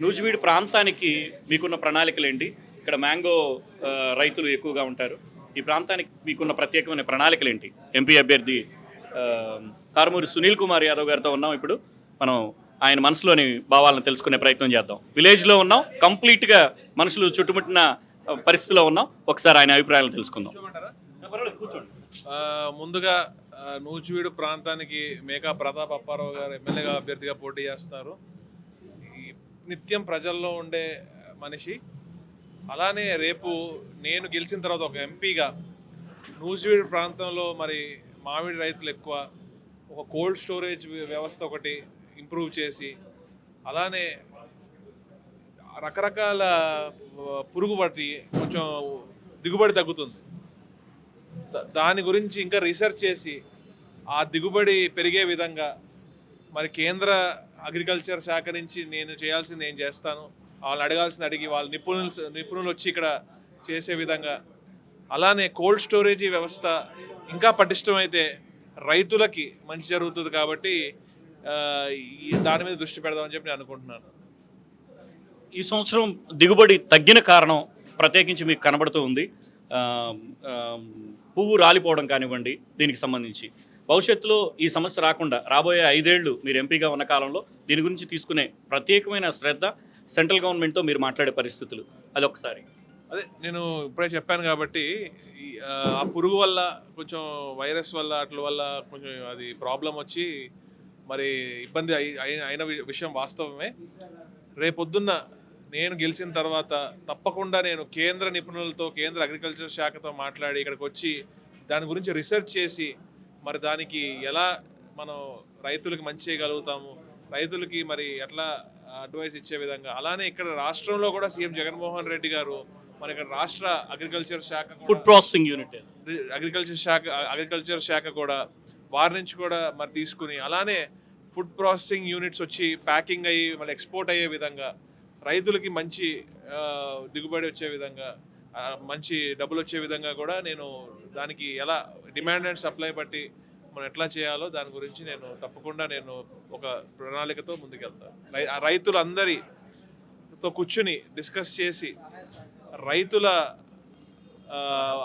నూజివీడు ప్రాంతానికి మీకున్న ప్రణాళికలు ఏంటి ఇక్కడ మ్యాంగో రైతులు ఎక్కువగా ఉంటారు. ఈ ప్రాంతానికి మీకున్న ప్రత్యేకమైన ప్రణాళికలు ఏంటి ఎంపీ అభ్యర్థి ఆ, కారుమూరి సునీల్ కుమార్ యాదవ్ గారితో ఉన్నాం ఇప్పుడు. మనం ఆయన మనసులోని భావాలను తెలుసుకునే ప్రయత్నం చేద్దాం. విలేజ్లో ఉన్నాం కంప్లీట్గా మనుషులు చుట్టుముట్టిన పరిస్థితిలో ఉన్నాం. ఒకసారి ఆయన అభిప్రాయాలు తెలుసుకుందాం. ఆ, ముందుగా నూచివీడు నూజివీడు ప్రాంతానికి మేకా ప్రతాప్ అప్పారావు గారు ఎమ్మెల్యేగా అభ్యర్థిగా పోటీ చేస్తారు. నిత్యం ప్రజల్లో ఉండే మనిషి. అలానే రేపు నేను గెలిచిన తర్వాత ఒక ఎంపీగా నూజివీడు ప్రాంతంలో మరి మామిడి రైతులు ఎక్కువ ఒక కోల్డ్ స్టోరేజ్ వ్యవస్థ ఒకటి ఇంప్రూవ్ చేసి అలానే రకరకాల పురుగు పట్టి కొంచెం దిగుబడి తగ్గుతుంది. దాని గురించి ఇంకా రీసెర్చ్ చేసి ఆ దిగుబడి పెరిగే విధంగా మరి కేంద్ర అగ్రికల్చర్ శాఖ నుంచి నేను చేయాల్సింది ఏం చేస్తాను? వాళ్ళని అడగాల్సింది అడిగి వాళ్ళ నిపుణులు నిపుణులు వచ్చి ఇక్కడ చేసే విధంగా. అలానే కోల్డ్ స్టోరేజీ వ్యవస్థ ఇంకా పటిష్టమైతే రైతులకి మంచి జరుగుతుంది కాబట్టి ఈ దాని మీద దృష్టి పెడదామని చెప్పి నేను అనుకుంటున్నాను. ఈ సంవత్సరం దిగుబడి తగ్గిన కారణం ప్రత్యేకించి మీకు కనబడుతూ ఉంది. పువ్వు రాలిపోవడం కానివ్వండి దీనికి సంబంధించి. భవిష్యత్తులో ఈ సమస్య రాకుండా రాబోయే ఐదేళ్ళు మీరు ఎంపీగా ఉన్న కాలంలో దీని గురించి తీసుకునే ప్రత్యేకమైన శ్రద్ధ సెంట్రల్ గవర్నమెంట్తో మీరు మాట్లాడే పరిస్థితులు. అదొకసారి. అదే నేను ఇప్పుడే చెప్పాను కాబట్టి ఆ, పురుగు వల్ల కొంచెం వైరస్ వల్ల అట్ల వల్ల కొంచెం అది ప్రాబ్లం వచ్చి మరి ఇబ్బంది అయిన అయిన వి- విషయం వాస్తవమే. రేపొద్దున్న నేను గెలిచిన తర్వాత తప్పకుండా నేను కేంద్ర నిపుణులతో కేంద్ర అగ్రికల్చర్ శాఖతో మాట్లాడి ఇక్కడికి వచ్చి దాని గురించి రీసెర్చ్ చేసి మరి దానికి ఎలా మనం రైతులకు మంచి చేయగలుగుతాము? రైతులకి మరి ఎట్లా అడ్వైస్ ఇచ్చే విధంగా? అలానే ఇక్కడ రాష్ట్రంలో కూడా సీఎం జగన్మోహన్ రెడ్డి గారు మన ఇక్కడ రాష్ట్ర అగ్రికల్చర్ శాఖ ఫుడ్ ప్రాసెసింగ్ యూనిట్ అగ్రికల్చర్ శాఖ అగ్రికల్చర్ శాఖ కూడా వారి నుంచి కూడా మరి తీసుకుని అలానే ఫుడ్ ప్రాసెసింగ్ యూనిట్స్ వచ్చి ప్యాకింగ్ అయ్యి మళ్ళీ ఎక్స్పోర్ట్ అయ్యే విధంగా రైతులకి మంచి దిగుబడి వచ్చే విధంగా మంచి డబ్బులు వచ్చే విధంగా కూడా నేను దానికి ఎలా డిమాండ్ అండ్ సప్లై బట్టి మనం ఎట్లా చేయాలో దాని గురించి నేను తప్పకుండా నేను ఒక ప్రణాళికతో ముందుకెళ్తాను. రై- ఆ రైతులందరితో కూర్చుని డిస్కస్ చేసి రైతుల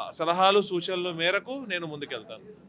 సలహాలు సూచనలు మేరకు నేను ముందుకెళ్తాను.